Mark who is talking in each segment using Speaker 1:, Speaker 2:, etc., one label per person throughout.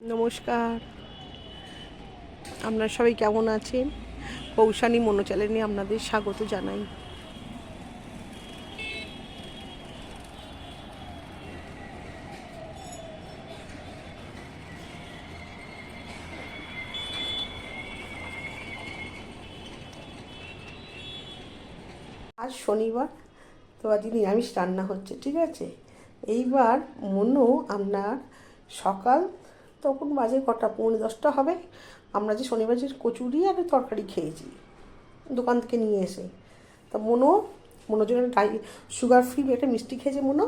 Speaker 1: নমস্কার। আপনারা সবাই কেমন আছেন? কৌশানী মনো চ্যানেলে আপনাদের স্বাগত জানাই। আজ শনিবার, তো আজ নিরামিষ রান্না হচ্ছে, ঠিক আছে? এইবার মনু আপনার সকাল তখন বাজে কটা? পৌনে দশটা হবে। আমরা যে শনিবার যে কচুরি আর তরকারি খেয়েছি, দোকান থেকে নিয়ে এসে। তা মনো, মনোর জন্য ডাই সুগার ফ্রি একটা মিষ্টি খেয়েছে মনো।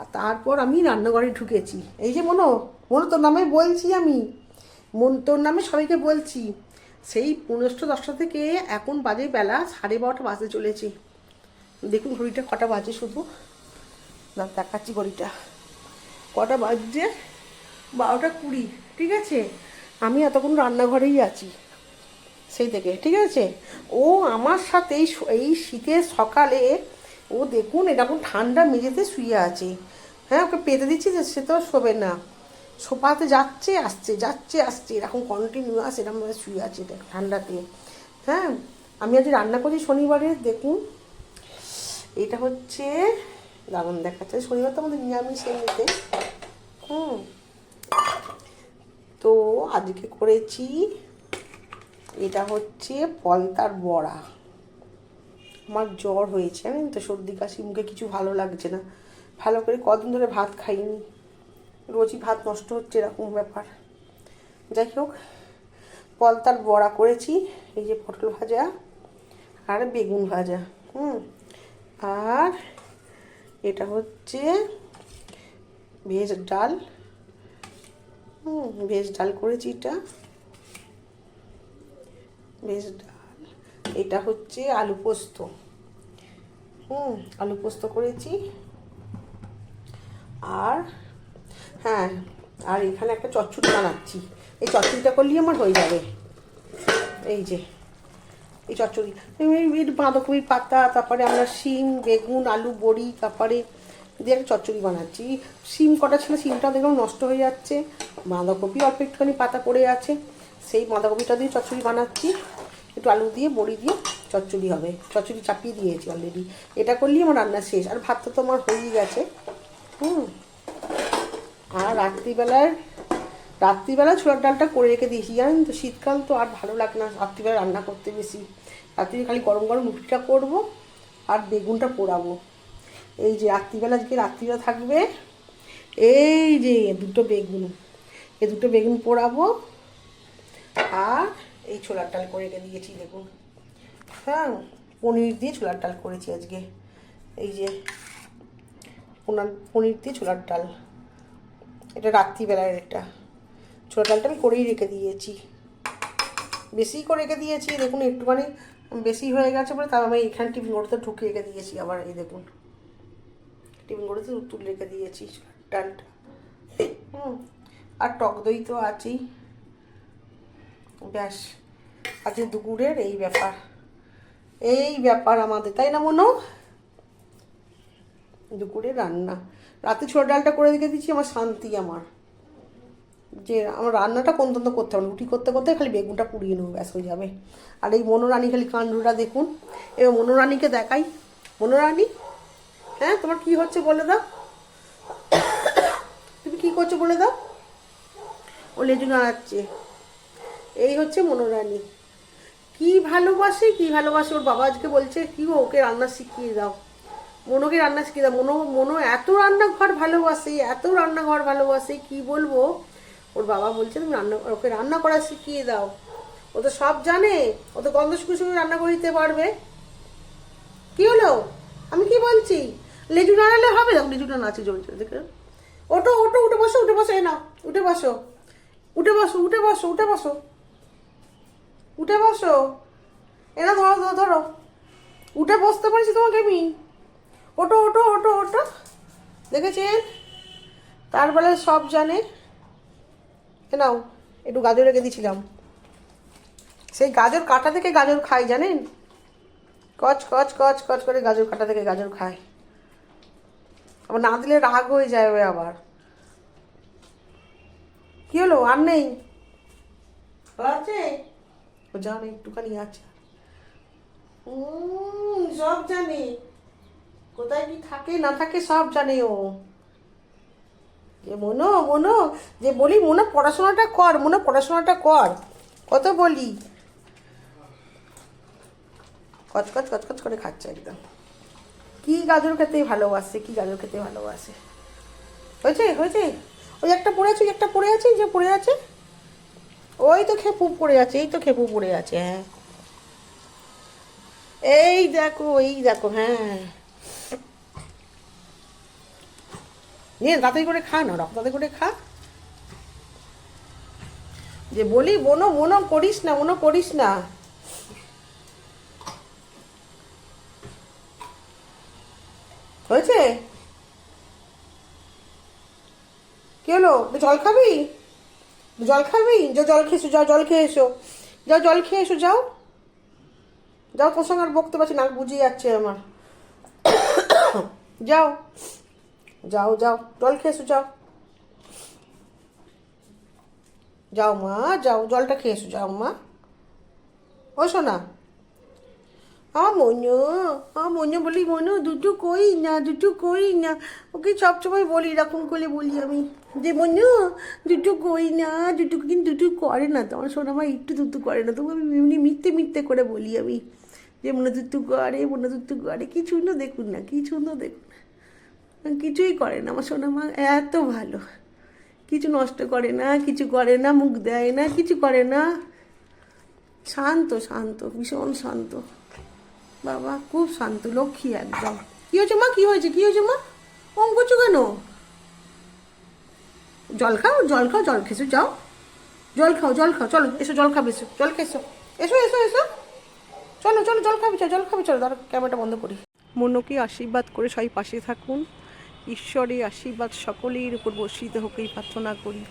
Speaker 1: আর তারপর আমি রান্নাঘরে ঢুকেছি। এই যে মনো মনো তোর নামে বলছি আমি। মন তোর নামে সবাইকে বলছি। সেই পনেরোটা দশটা থেকে এখন বাজে বেলা সাড়ে বারোটা বাজতে চলেছে। দেখুন ঘড়িটা কটা বাজে শুধু। না দেখাচ্ছি ঘড়িটা। কটা বাজছে বারোটা কুড়ি, ঠিক আছে? আমি এতক্ষণ রান্নাঘরেই আছি, সেই থেকে, ঠিক আছে? ও আমার সাথে এই শীতের সকালে, ও দেখুন এরকম ঠান্ডা মেঝেতে শুয়ে আছে। হ্যাঁ ওকে পেতে দিচ্ছি যে, সে তো শোবে না। সোফাতে যাচ্ছে, আসছে যাচ্ছে, আসছে, এরকম কন্টিনিউয়াস এরকম শুয়ে আছে ঠান্ডাতে। হ্যাঁ আমি আজ রান্না করি শনিবারে, দেখুন। এটা হচ্ছে, দারুণ দেখাচ্ছে, শনিবার তো আমাদের নিরামিষ এমনিতে হুম। তো আজকে করেছি, এটা হচ্ছে পলতার বড়া। আমার জ্বর হয়েছে, জানেন তো? সর্দি, কাশি, মুখে কিছু ভালো লাগছে না। ভালো করে কদিন ধরে ভাত খাইনি। রোজই ভাত নষ্ট হচ্ছে, এরকম ব্যাপার। যাই হোক, পলতার বড়া করেছি, এই যে পটল ভাজা আর বেগুন ভাজা, হুম? আর এটা হচ্ছে ভেজ ডাল হুম ভেজ ডাল করেছি এটা। ভেজ ডাল। এটা হচ্ছে আলু পোস্ত। হুম, আলু পোস্ত করেছি। আর হ্যাঁ আর এখানে একটা চচ্চড়ি বানাচ্ছি। এই চচ্চড়িটা করলেই আমার হয়ে যাবে। এই যে, এই চচ্চড়ি। বাঁধাকপির পাতা, তারপরে আমরা শিম, বেগুন, আলু, বড়ি, তারপরে দিয়ে একটা চচ্চড়ি বানাচ্ছি। শিম কটা ছিল শিমটা দেখলাম নষ্ট হয়ে যাচ্ছে। বাঁধাকপি অল্প একটুখানি পাতা পড়ে আছে। সেই বাঁধাকপিটা দিয়ে চচ্চড়ি বানাচ্ছি। একটু আলু দিয়ে, বড়ি দিয়ে চচ্চড়ি হবে। চচ্চড়ি চাপিয়ে দিয়েছি অলরেডি এটা করলেই আমার রান্না শেষ। আর ভাতটা তো আমার হয়েই গেছে। হুম। আর রাত্রিবেলায় রাত্রিবেলা ছোলার ডালটা করে রেখে দিয়েছি। জানেন তো, শীতকাল তো আর ভালো লাগে না রাত্রিবেলা রান্না করতে বেশি। রাত্রি খালি গরম গরম রুটিটা করব আর বেগুনটা পোড়াবো। এই যে রাত্রিবেলা আজকে রাত্রিবেলা থাকবে, এই যে দুটো বেগুন, এই দুটো বেগুন পোড়াবো আর এই ছোলার ডাল করে রেখে দিয়েছি, দেখুন। হ্যাঁ পনির দিয়ে ছোলার ডাল করেছি আজকে। এই যে পোনার পনির দিয়ে ছোলার ডাল। এটা রাত্রিবেলার এটা ছোলার ডালটা আমি করেই রেখে দিয়েছি। বেশি করে রেখে দিয়েছি, দেখুন একটুখানি বেশি হয়ে গেছে বলে তার আমি এখানে টিফিন করতে ঢুকে রেখে দিয়েছি আবার, এই দেখুন। টিফিন করতে তুলে রেখে দিয়েছি, ডালটা। হুম, আর টক দই তো আছেই। ব্যাস, আজকে দুপুরের এই ব্যাপার। এই ব্যাপার আমাদের, তাই না মনো? দুপুরে রান্না। রাতে ছোট ডালটা করে রেখে দিচ্ছি আমার শান্তি আমার। যে আমার রান্নাটা কোন তন্ত করতে হবে? রুটি করতে করতে খালি বেগুনটা পুড়িয়ে নেব, ব্যাস হয়ে যাবে। আর এই মনোরানি খালি কাণ্ডটা দেখুন। এবার মনোরানিকে দেখাই। মনোরানী হ্যাঁ তোমার কি হচ্ছে বলে দাও। তুমি কি করছ বলে দাও। ও লেজু নাড়াচ্ছে। এই হচ্ছে মনোরানী। কি ভালোবাসে কি ভালোবাসে ওর বাবা আজকে বলছে, কি ওকে রান্না শিখিয়ে দাও। মনোকে রান্না শিখিয়ে দাও। মনো মনো এত রান্নাঘর ভালোবাসে, এত রান্নাঘর ভালোবাসে, কি বলব? ওর বাবা বলছে, তুমি রান্না, ওকে রান্না করা শিখিয়ে দাও। ও তো সব জানে। ও তো গন্ধ শুকে শুকে রান্না করে দিতে পারবে। কি হলো? আমি কি বলছি? লেজু নাড়ালে হবে? দেখো লেজুটা নাচে জোরে দেখে। ওটো ওটো উঠে বসো উঠে বসো এ না উঠে বসো। উঠে বসো উঠে বসো উঠে বসো। উঠে বসো। এনা ধরো ধরো ধরো। উঠে বসতে পারছি তোমাকে আমি। ওটো ওটো ওটো ওটো দেখেছেন তার বেলায় সব জানে। এ নাও, একটু গাজর রেখে দিয়েছিলাম। সেই গাজর কাটা থেকে গাজর খাই জানেন? কচ কচ কচ কচ করে গাজর কাটা থেকে গাজর খায়। আবার না দিলে রাগ হয়ে যায় যাবে আবার। কি হলো? আর নেই? আছে। ও জানে একটুখানি আছে। সব জানে। কোথায় কি থাকে না থাকে সব জানে ও। যে মনো মনো যে বলি মনে পড়াশোনাটা কর মনে পড়াশোনাটা কর। কত বলি? কচকচ কচকচ করে খাচ্ছে একদম। কি গাজর খেতে ভালোবাসে, কি গাজর খেতে ভালোবাসে? হয়েছে? হয়েছে? ওই একটা পড়ে আছে, ওই একটা পড়ে আছে যে পড়ে আছে। ওই তো খেপু পড়ে আছে, এই তো খেপু পড়ে আছে হ্যাঁ। এই দেখো এই দেখো হ্যাঁ। নিয়ে তাড়াতাড়ি করে খা না রক্ত করে খা। যে বলি মনো মনো করিস না মনো করিস না হয়েছে কি হলো একটু জল খাবি? জল খাবি? যা জল খেয়ে এসো, যাও জল খেয়ে এসো। যাও জল খেয়ে এসো, যাও। যাও তোর সঙ্গে আর বকতে পারছি না বুঝিয়ে যাচ্ছে আমার। যাও। যাও যাও, জল খেয়ে এসো, যাও। যাও মা, যাও, জলটা খেয়ে এসো, যাও মা। ও শোনা আ মনু আ মনু বলি মনু দুটো কই না দুটো কই না ওকে সবসময় বলি এরকম করে বলি আমি যে মনু দুটো কই না দুটো কিন্তু দুটো করে না তো আমার সোনা মা একটু দুটো করে না তবু আমি এমনি মিথ্যে মিথ্যে করে বলি আমি যে মনে দুটো করে মনে দুটো করে কিছু না দেখুন না কিছু না দেখুন না কিছুই করে না আমার সোনা মা এত ভালো কিছু নষ্ট করে না কিছু করে না মুখ দেয় না কিছু করে না শান্ত শান্ত ভীষণ শান্ত বাবা, খুব শান্ত, লক্ষ্মী একদম। কি হয়েছে মা? কি হয়েছে? কি হয়েছে মা? ওম করছ কেন? জল খাও জল খাও, জল খেয়েছো, যাও। জল খাও জল খাও, চলো, এসো, জল খাবে, এসো, জল খেয়েছো। এসো এসো এসো। চলো চলো, জল খাবে, চলো, জল খাবে, চলো দাঁড়া ক্যামেরাটা বন্ধ করি। মনকে আশীর্বাদ করে সবাই পাশে থাকুন। ঈশ্বরের আশীর্বাদ সকলের উপর বর্ষিত হোক এই প্রার্থনা করি।